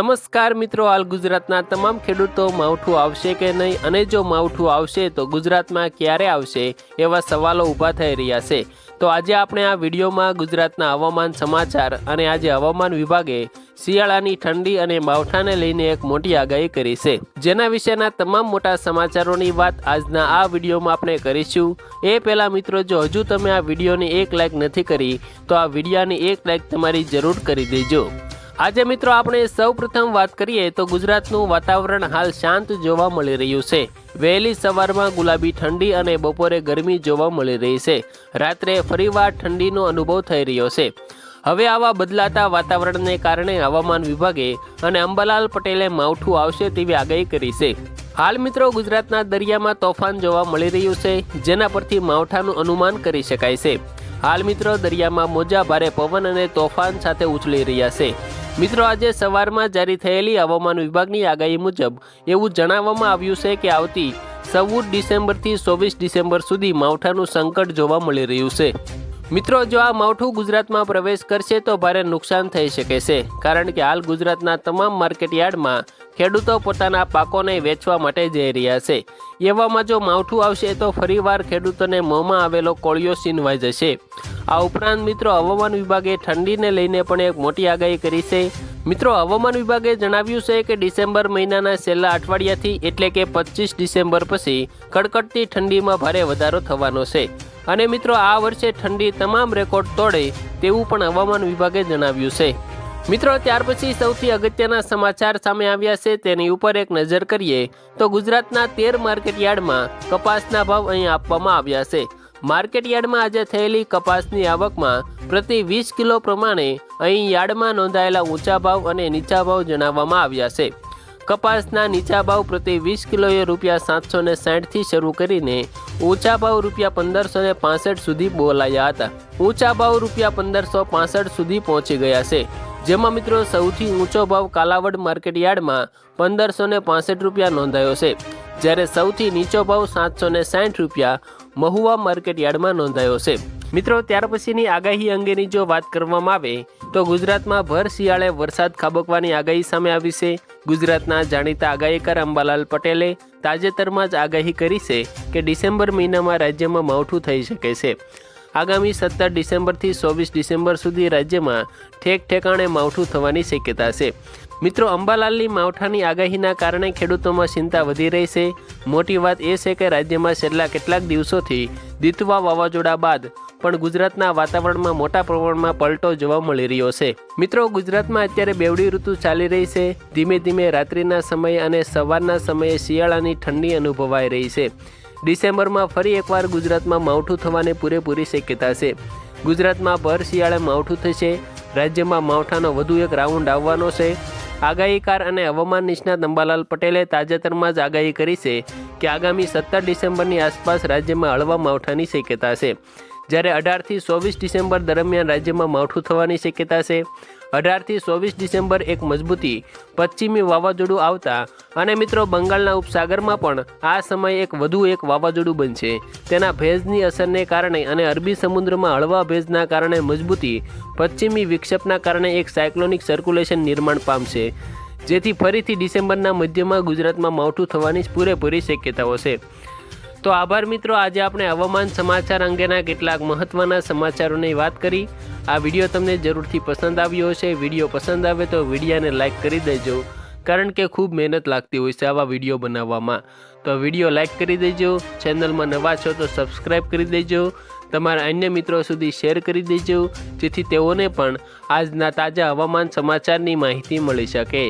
નમસ્કાર મિત્રો, હાલ ગુજરાતના તમામ ખેડૂતો માવઠું આવશે કે નહીં? અને જો માવઠું આવશે તો ગુજરાતમાં ક્યારે આવશે એવા સવાલો ઊભા થઈ રહ્યા છે. તો આજે આપણે આ વિડીયોમાં ગુજરાતના હવામાન સમાચાર અને આજે હવામાન વિભાગે શિયાળાની ઠંડી અને માવઠાને લઈને એક મોટી આગાહી કરી છે. જેના વિશેના તમામ મોટા સમાચારોની વાત આજના આ વિડીયોમાં આપણે કરીશું. એ પહેલાં મિત્રો, જો હજુ તમે આ વિડીયોની એક લાઇક નથી કરી, તો આ વિડીયોની એક લાઇક તમારી જરૂર કરી દેજો. આજે મિત્રો આપણે સૌ પ્રથમ વાત કરીએ તો ગુજરાતનું વાતાવરણ હાલ શાંત જોવા મળી રહ્યું છે. વહેલી સવારમાં ગુલાબી ઠંડી અને બપોરે ગરમી જોવા મળી રહી છે. રાત્રે ફરીવાર ઠંડીનો અનુભવ થઈ રહ્યો છે. હવે આવા બદલાતા વાતાવરણને કારણે હવામાન વિભાગે અને અંબાલાલ પટેલે માવઠું આવશે તેવી આગાહી કરી છે. હાલ મિત્રો ગુજરાતના દરિયામાં તોફાન જોવા મળી રહ્યું છે, જેના પરથી માવઠાનું અનુમાન કરી શકાય છે. હાલ મિત્રો દરિયામાં મોજા ભારે પવન અને તોફાન સાથે ઉછળી રહ્યા છે. મિત્રો, આજે સવારમાં જારી થયેલી હવામાન વિભાગની આગાહી મુજબ એવું જણાવવામાં આવ્યું છે કે આવતી ચૌદ ડિસેમ્બરથી ચોવીસ ડિસેમ્બર સુધી માવઠાનું સંકટ જોવા મળી રહ્યું છે. મિત્રો, જો આ માવઠું ગુજરાતમાં પ્રવેશ કરશે તો ભારે નુકસાન થઈ શકે છે. કારણ કે હાલ ગુજરાતના તમામ માર્કેટ યાર્ડમાં ખેડૂતો પોતાના પાકોને વેચવા માટે જઈ રહ્યા છે. એવામાં જો માવઠું આવશે તો ફરીવાર ખેડૂતોને મોંમાં આવેલો કોળિયો સીનવાઈ જશે. આ ઉપરાંત મિત્રો, હવામાન વિભાગે ઠંડીને લઈને પણ એક મોટી આગાહી કરી છે. મિત્રો, હવામાન વિભાગે જણાવ્યું છે કે ડિસેમ્બર મહિનાના છેલ્લા અઠવાડિયાથી એટલે કે પચીસ ડિસેમ્બર પછી કડકડતી ઠંડીમાં ભારે વધારો થવાનો છે. અને મિત્રો, આ વર્ષે ઠંડી તમામ રેકોર્ડ તોડે તેવું પણ હવામાન વિભાગે જણાવ્યું છે. મિત્રો, ત્યાર પછી સૌથી અગત્યના સમાચાર સામે આવ્યા છે. તેની ઉપર એક નજર કરીએ તો ગુજરાતના તેર માર્કેટ યાર્ડમાં કપાસના ભાવ અહીં આપવામાં આવ્યા છે. માર્કેટ યાર્ડમાં આજે થયેલી કપાસની આવકમાં પ્રતિ વીસ કિલો પ્રમાણે અહીં યાર્ડમાં નોંધાયેલા ઊંચા ભાવ અને નીચા ભાવ જણાવવામાં આવ્યા છે. કપાસના નીચા ભાવ પ્રતિ વીસ કિલોએ રૂપિયા સાતસો ને સાઠથી શરૂ કરીને ઊંચા ભાવ રૂપિયા પંદરસો ને પાસઠ સુધી બોલાયા હતા. ઊંચા ભાવ રૂપિયા પંદરસો પાસઠ સુધી પહોંચી ગયા છે. જેમાં મિત્રો સૌથી ઊંચો ભાવ કાલાવડ માર્કેટ યાર્ડમાં પંદરસો ને પાસઠ રૂપિયા નોંધાયો છે. જ્યારે સૌથી નીચો ભાવ સાતસો ને સાઠ રૂપિયા મહુવા માર્કેટ યાર્ડમાં નોંધાયો છે. મિત્રો, ત્યાર પછીની આગાહી અંગેની જો વાત કરવામાં આવે, તો ગુજરાતમાં ભર શિયાળે વરસાદ ખાબકવાની આગાહી સામે આવી છે. ગુજરાતના જાણીતા આગાહીકાર અંબાલાલ પટેલે તાજેતરમાં જ આગાહી કરી છે કે ડિસેમ્બર મહિનામાં રાજ્યમાં માવઠું થઈ શકે છે. આગામી સત્તર ડિસેમ્બરથી ચોવીસ ડિસેમ્બર સુધી રાજ્યમાં ઠેક ઠેકાણે માવઠું થવાની શક્યતા છે. મિત્રો, અંબાલાલની માવઠાની આગાહીના કારણે ખેડૂતોમાં ચિંતા વધી રહી છે. મોટી વાત એ છે કે રાજ્યમાં છેલ્લા કેટલાક દિવસોથી દીતવા વાવાઝોડા બાદ પણ ગુજરાતના વાતાવરણમાં મોટા પ્રમાણમાં પલટો જોવા મળી રહ્યો છે. મિત્રો, ગુજરાતમાં અત્યારે બેવડી ઋતુ ચાલી રહી છે. ધીમે ધીમે રાત્રિના સમયે અને સવારના સમયે શિયાળાની ઠંડી અનુભવાઈ રહી છે. ડિસેમ્બરમાં ફરી એકવાર ગુજરાતમાં માવઠું થવાની પૂરેપૂરી શક્યતા છે. ગુજરાતમાં ભર શિયાળે માવઠું થશે. રાજ્યમાં માવઠાનો વધુ એક રાઉન્ડ આવવાનો છે. આગાહીકાર અને હવામાન નિષ્ણાત અંબાલાલ પટેલે તાજેતરમાં જ આગાહી કરી છે કે આગામી સત્તર ડિસેમ્બરની આસપાસ રાજ્યમાં હળવા માવઠાની શક્યતા છે. જ્યારે અઢારથી ચોવીસ ડિસેમ્બર દરમિયાન રાજ્યમાં માવઠું થવાની શક્યતા છે. અઢારથી ચોવીસ ડિસેમ્બર એક મજબૂતી, પશ્ચિમી વાવાઝોડું આવતા અને મિત્રો બંગાળના ઉપસાગરમાં પણ આ સમયે એક વધુ એક વાવાઝોડું બનશે. તેના ભેજની અસરને કારણે અને અરબી સમુદ્રમાં હળવા ભેજના કારણે મજબૂતી, પશ્ચિમી વિક્ષેપના કારણે એક સાયક્લોનિક સર્ક્યુલેશન નિર્માણ પામશે, જેથી ફરીથી ડિસેમ્બરના મધ્યમાં ગુજરાતમાં માવઠું થવાની પૂરેપૂરી શક્યતાઓ છે. તો આભાર મિત્રો, આજે આપણે હવામાન સમાચાર અંગેના કેટલાક મહત્ત્વના સમાચારોની વાત કરી. આ વીડિયો તમને જરૂરથી પસંદ આવ્યો હશે. વીડિયો પસંદ આવે તો વિડીયાને લાઇક કરી દેજો, કારણ કે ખૂબ મહેનત લાગતી હોય છે આવા વીડિયો બનાવવામાં. તો વીડિયો લાઇક કરી દેજો, ચેનલમાં નવા છો તો સબસ્ક્રાઈબ કરી દેજો, તમારા અન્ય મિત્રો સુધી શેર કરી દેજો, જેથી તેઓને પણ આજના તાજા હવામાન સમાચારની માહિતી મળી શકે.